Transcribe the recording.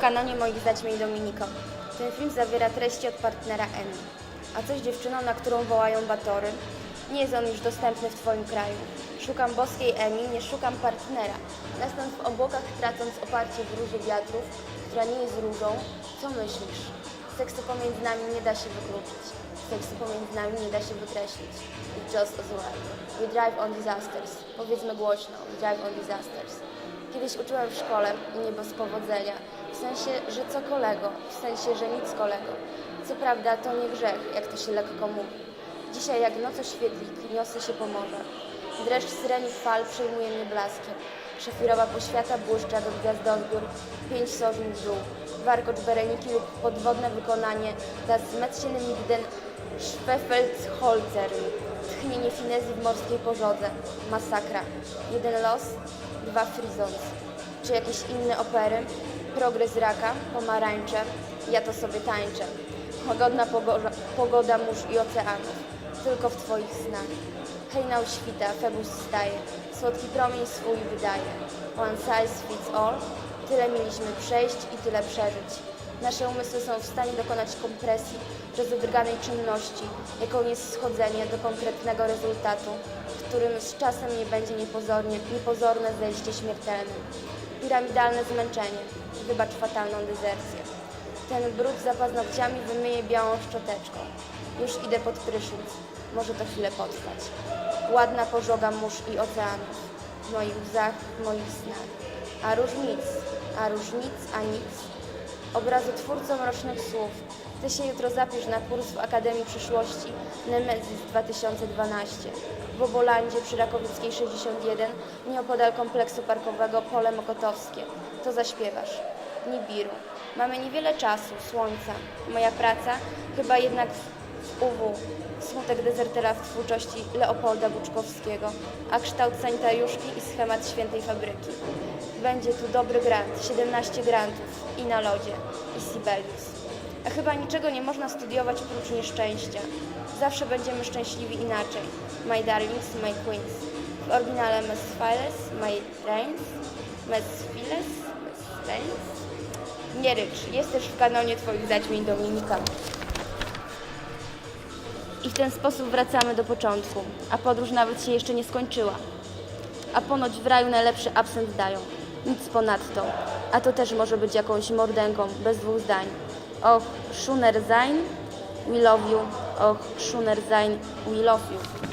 kanonie moich zaćmień Dominiko. Ten film zawiera treści od partnera Emmy. A coś dziewczyną, na którą wołają batory? Nie jest on już dostępny w Twoim kraju. Szukam boskiej Emmy, nie szukam partnera. Nastąp w obłokach tracąc oparcie w róży wiatrów, która nie jest różą. Co myślisz? Seksu pomiędzy nami nie da się wykluczyć. Seksu pomiędzy nami nie da się wykreślić. It's just as well. We drive on disasters. Powiedzmy głośno. We drive on disasters. Kiedyś uczyłem w szkole, nie bez powodzenia, sensie, że co kolego, w sensie, że nic kolego. Co prawda to nie grzech, jak to się lekko mówi. Dzisiaj jak noc oświetlik, niosę się po morze. Dreszcz syrenich fal przejmuje mnie blaskiem. Szafirowa poświata błyszcza jak gwiazdozbiór, pięć sożin w dół. Warkocz bereniki lub podwodne wykonanie das Mädchen mit den. Tchnienie finezji w morskiej pożodze. Masakra. Jeden los, dwa frizons. Czy jakieś inne opery? Progres raka, pomarańcze. Ja to sobie tańczę. Łagodna pogoda, pogoda mórz i oceanów. Tylko w Twoich snach. Hejnał świta, Febus staje. Słodki promień swój wydaje. One size fits all. Tyle mieliśmy przejść i tyle przeżyć. Nasze umysły są w stanie dokonać kompresji przez odrganej czynności, jaką jest schodzenie do konkretnego rezultatu, w którym z czasem nie będzie niepozornie, niepozorne zejście śmiertelne. Piramidalne zmęczenie, wybacz fatalną dezercję. Ten brud za paznokciami wymyję białą szczoteczką. Już idę pod prysznic, może to chwilę potrwać. Ładna pożoga mórz i oceanów, w moich łzach, w moich snach. A róż nic, a róż nic, a nic. Obrazotwórcą rocznych słów. Ty się jutro zapisz na kurs w Akademii Przyszłości Nemezis 2012 w Obolandzie przy Rakowickiej 61 nieopodal kompleksu parkowego Pole Mokotowskie. To zaśpiewasz. Nibiru. Mamy niewiele czasu, słońca. Moja praca chyba jednak w UW. Smutek dezertera w twórczości Leopolda Buczkowskiego, a kształt sanitariuszki i schemat świętej fabryki. Będzie tu dobry grant, 17 grantów i na lodzie, i Sibelius. A chyba niczego nie można studiować oprócz nieszczęścia. Zawsze będziemy szczęśliwi inaczej. My darlings, my queens. W oryginale Mes Files, my trains, Mes Files, Mes trains. Nie rycz, jest też w kanonie Twoich zaćmień Dominika. I w ten sposób wracamy do początku, a podróż nawet się jeszcze nie skończyła. A ponoć w raju najlepszy absent dają. Nic ponadto. A to też może być jakąś mordęką, bez dwóch zdań. Och, Schuner sein, we love you. Och, Schuner sein, we love you.